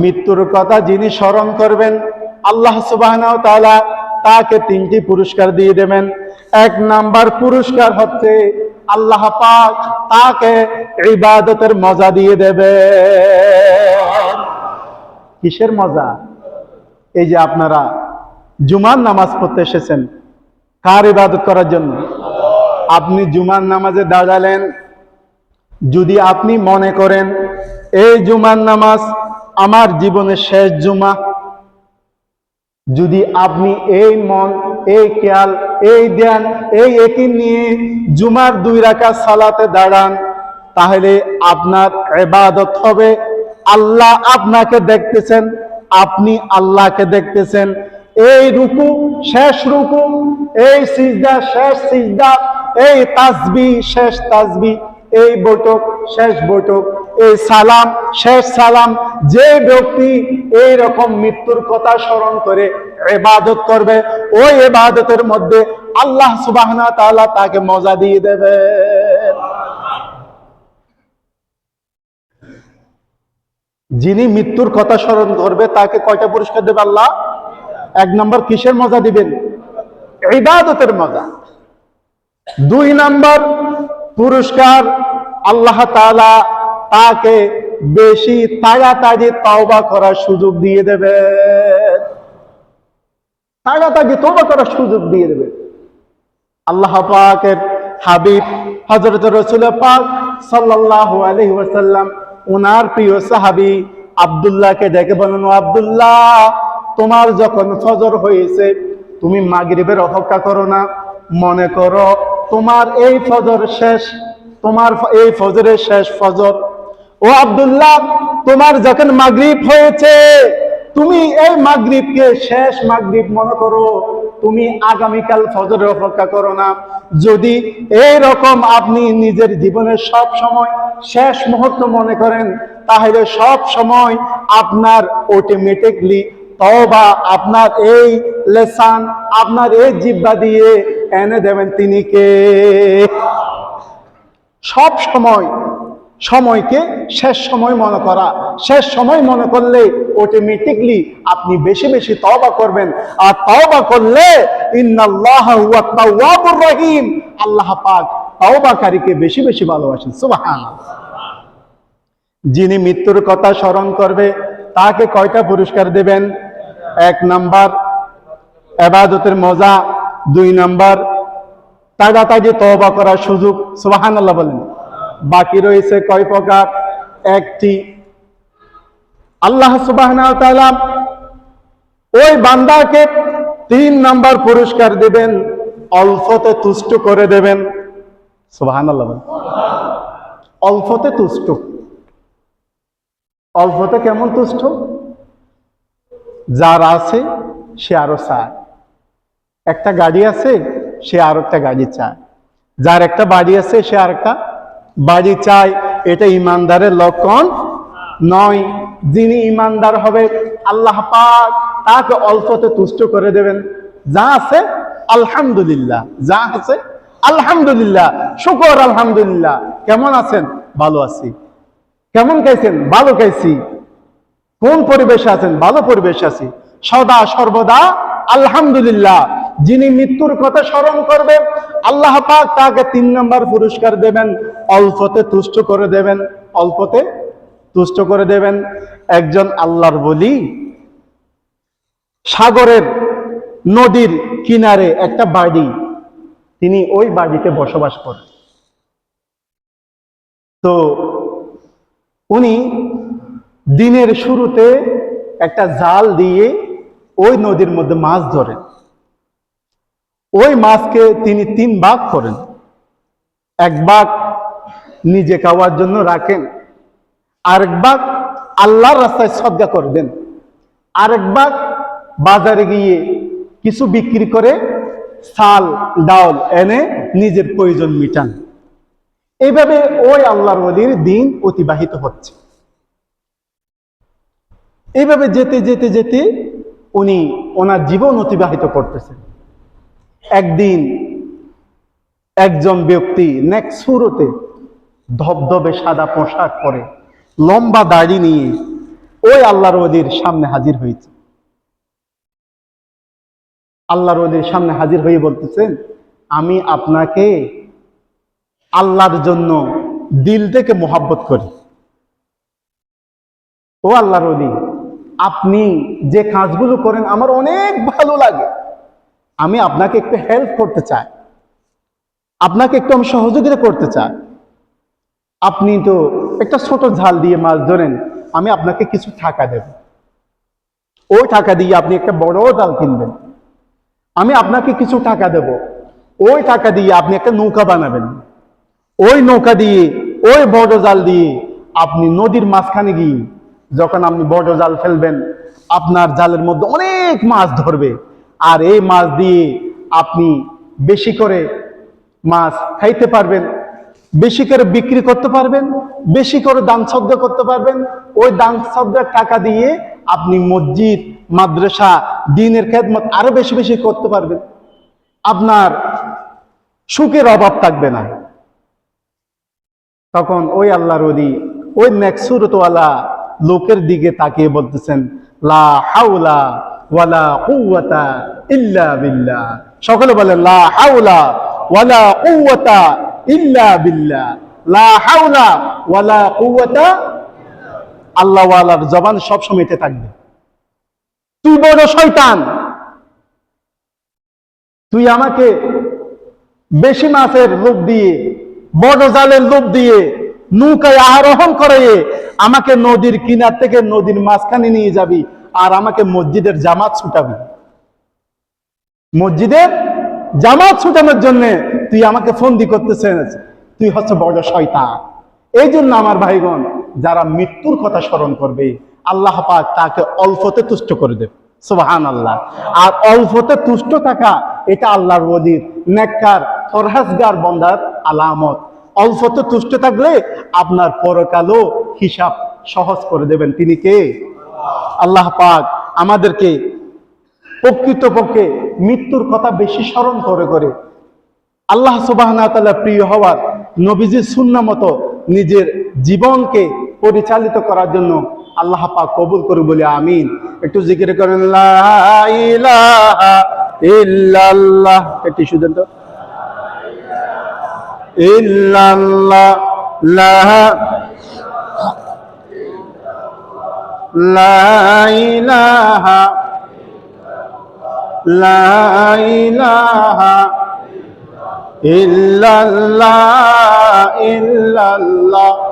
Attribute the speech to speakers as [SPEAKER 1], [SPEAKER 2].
[SPEAKER 1] মৃত্যুর কথা যিনি স্মরণ করবেন, আল্লাহ সুবাহ তাকে তিনটি পুরস্কার দিয়ে দেবেন। এক নাম্বার পুরস্কার হচ্ছে আল্লাহ পাক তাকে ইবাদতের মজা দিয়ে দেবে কিসের মজা? এই যে আপনারা জুমার নামাজ পড়তে এসেছেন, কার ইবাদত করার জন্য? আপনি জুমার নামাজে দাঁড়ালেন, যদি আপনি মনে করেন, এই জুমার নামাজ আমার জীবনের শেষ জুমা। যদি আপনি এই মন, এই খেয়াল, এই ধ্যান, এই একই নিয়ে জুমার দুই রাখা সালাতে দাঁড়ান, তাহলে আপনার এবাদত হবে। আল্লাহ আপনাকে দেখতেছেন, আপনি আল্লাহকে দেখতেছেন। এই রুকু, শেষ রুকু, এই সিজদা, শেষ সিজদা, এই তাসবি, শেষ তাসবি, এই বৈঠক, শেষ বৈঠক। এই সালাম, শেষ সালাম, যে ব্যক্তি এই রকম মৃত্যুর কথা স্মরণ করে এবাদত করবে, ওই এবাদতের মধ্যে আল্লাহ সুবাহনা তাআলা তাকে মজা দিয়ে দেবে। যিনি মৃত্যুর কথা স্মরণ করবে, তাকে কয়টা পুরস্কার দেবে আল্লাহ? এক নম্বর, কিসের মজা দিবেন? ইবাদতের মজা। দুই নম্বর, পুরস্কার আল্লাহ তাআলা তাকে বেশি তাড়াতাড়ি তওবা করার সুযোগ দিয়ে দেবে। তাড়াতাড়ি তওবা করার সুযোগ দিয়ে দেবে। আল্লাহ পাকের হাবিব হযরত রাসূল পাক সাল্লাল্লাহু আলাইহি ওয়াসাল্লাম ওনার প্রিয় সাহাবী আব্দুল্লাহকে ডেকে বলেন "ও আব্দুল্লাহ, তোমার যখন ফজর হয়েছে, তুমি মাগরিবের অপেক্ষা করো না। মনে করো তোমার এই ফজর শেষ, তোমার এই ফজরের শেষ ফজর ও আব্দুল্লাহ, তোমার যখন মাগরিব হয়েছে, তুমি এই মাগরিবকে শেষ মাগরিব মনে করো, তুমি আগামীকাল ফজরের অপেক্ষা করো না। যদি এই রকম আপনি নিজের জীবনের সব সময় শেষ মুহূর্ত মনে করেন, তাহলে সব সময় আপনার অটোমেটিকলি তওবা, আপনার এই লেসান, আপনার এই জিব্বা দিয়ে এনে দেবেন তিনি কে? সব সময় সময়কে শেষ সময় মনে করা। শেষ সময় মনে করলে অটোমেটিকলি আপনি বেশি বেশি তওবা করবেন। আর তওবা করলে রহিম। আল্লাহ পাক তওবাকারীকে বেশি বেশি ভালোবাসেন। সুবহানাল্লাহ। যিনি মৃত্যুর কথা স্মরণ করবে, তাকে কয়টা পুরস্কার দেবেন? এক নাম্বার এবাদতের মজা। দুই নাম্বার তাড়াতাড়ি তওবা করার সুযোগ। সুবহানাল্লাহ বলেন। বাকি রয়েছে কয় প্রকার? একটি, আল্লাহ তাআলা ওই বান্দাকে তিন নাম্বার পুরস্কার দেবেন, অল্পতে তুষ্ট করে দেবেন। বলেন। অল্পতে তুষ্ট। অল্পতে কেমন তুষ্ট? যার আছে, সে আরও চায়। একটা গাড়ি আছে, সে আর একটা গাড়ি চায়। যার একটা বাড়ি আছে, সে আর একটা বাড়ি চাই, এটা ইমানদারের লক্ষণ নয়। যিনি ইমানদার হবে, আল্লাহ পাক তাকে অল্পতে তুষ্ট করে দেবেন। যা আছে, আলহামদুলিল্লাহ। যা আছে, আলহামদুলিল্লাহ। শুকর, আলহামদুলিল্লাহ। কেমন আছেন? ভালো আছি। কেমন খাইছেন? ভালো খাইছি। কোন পরিবেশে আছেন? ভালো পরিবেশে আছি। সদা সর্বদা আলহামদুলিল্লাহ। যিনি মৃত্যুর কথা স্মরণ করবে আল্লাহ পাক তাকে তিন নম্বর পুরস্কার দেবেন, অল্পতে তুষ্ট করে দেবেন, অল্পতে তুষ্ট করে দেবেন। একজন আল্লাহর বলি। সাগরের নদীর কিনারে একটা বাড়ি। তিনি ওই বাড়িতে বসবাস করেন। তো উনি দিনের শুরুতে একটা জাল দিয়ে ওই নদীর মধ্যে মাছ ধরেন। ওই মাছকে তিনি তিন ভাগ করেন। এক ভাগ নিজে খাওয়ার জন্য রাখেন, আরেক ভাগ আল্লাহর রাস্তায় সদ্গা করবেন, আরেক ভাগ বাজারে গিয়ে কিছু বিক্রি করে চাল, ডাল এনে নিজের প্রয়োজন মিটান। এইভাবে ওই আল্লাহর ওলির দিন অতিবাহিত হচ্ছে। এইভাবে যেতে যেতে যেতে উনি ওনার জীবন অতিবাহিত করতেছেন। একদিন একজন ব্যক্তি নেক্সট ধবধবে সাদা পোশাক পরে লম্বা দাড়ি নিয়ে ওই আল্লাহর ওদির সামনে হাজির হয়েছে। আল্লাহর ওদির সামনে হাজির হয়ে বলতেছেন আমি আপনাকে আল্লাহর জন্য দিল থেকে মোহাব্বত করি। ও আল্লাহর ওলি, আপনি যে কাজগুলো করেন আমার অনেক ভালো লাগে। আমি আপনাকে একটু হেল্প করতে চাই। আপনাকে একটু আমি সহযোগিতা করতে চাই। আপনি তো একটা ছোট ঝাল দিয়ে মাছ ধরেন, আমি আপনাকে কিছু টাকা দেব। ওই টাকা দিয়ে আপনি একটা বড় জাল কিনবেন। আমি আপনাকে কিছু টাকা দেব। ওই টাকা দিয়ে আপনি একটা নৌকা বানাবেন। ওই নৌকা দিয়ে, ওই বড় জাল দিয়ে আপনি নদীর মাঝখানে গিয়ে যখন আপনি বড় জাল ফেলবেন, আপনার জালের মধ্যে অনেক মাছ ধরবে। আর এই মাছ দিয়ে আপনি বেশি করে মাছ খাইতে পারবেন, বেশি করে বিক্রি করতে পারবেন, বেশি করে দান শব্দ করতে পারবেন। ওই দান শব্দের টাকা দিয়ে আপনি মসজিদ, মাদ্রাসা, দিনের খেদমত আরও বেশি বেশি করতে পারবেন। আপনার সুখের অভাব থাকবে না। তখন ওই আল্লাহর ওলি, ওই নেকসুরতওয়ালা লোকের দিকে তাকিয়ে বলতেছেন, লা হাউলা সকলে বলে আল্লাহ জবান সব সময়তে থাকবে। তুই বড় শয়তান। তুই আমাকে বেশি মাছের লোভ দিয়ে, বড় জালের লোভ দিয়ে, নৌকায় আরোহণ করে আমাকে নদীর কিনার থেকে নদীর মাঝখানে নিয়ে যাবি। আর আমাকে মসজিদের জামাত ছুটাবি। মসজিদের জামাত ছুটানোর জন্য তুই আমাকে ফন্দি করতেছেন তুই হচ্ছে বড় শয়তান। এই জন্য আমার ভাইগণ, যারা মৃত্যুর কথা স্মরণ করবে, আল্লাহ পাক তাকে অল্পতে তুষ্ট করে দেবে। সুবাহান আল্লাহ আর অল্পতে তুষ্ট থাকা, এটা আল্লাহর ওদির নেককার ফরহাসগার বন্দার আলামত। অল্পতে তুষ্ট থাকলে আপনার পরকালও হিসাব সহজ করে দেবেন। তিনি কে? আল্লাহ পাক আমাদেরকে প্রকৃতপক্ষে মৃত্যুর কথা বেশি স্মরণ করে করে। আল্লাহ সুবাহ প্রিয় হওয়ার নবীজির সুন্না মতো নিজের জীবনকে পরিচালিত করার জন্য আল্লাহ পাক কবুল করে বলে আমিন। একটু জিকির করেন একটু শুধু তো। লা লা ইলাহা লা ইলাহা ইল্লাল্লাহ ইল্লাল্লাহ।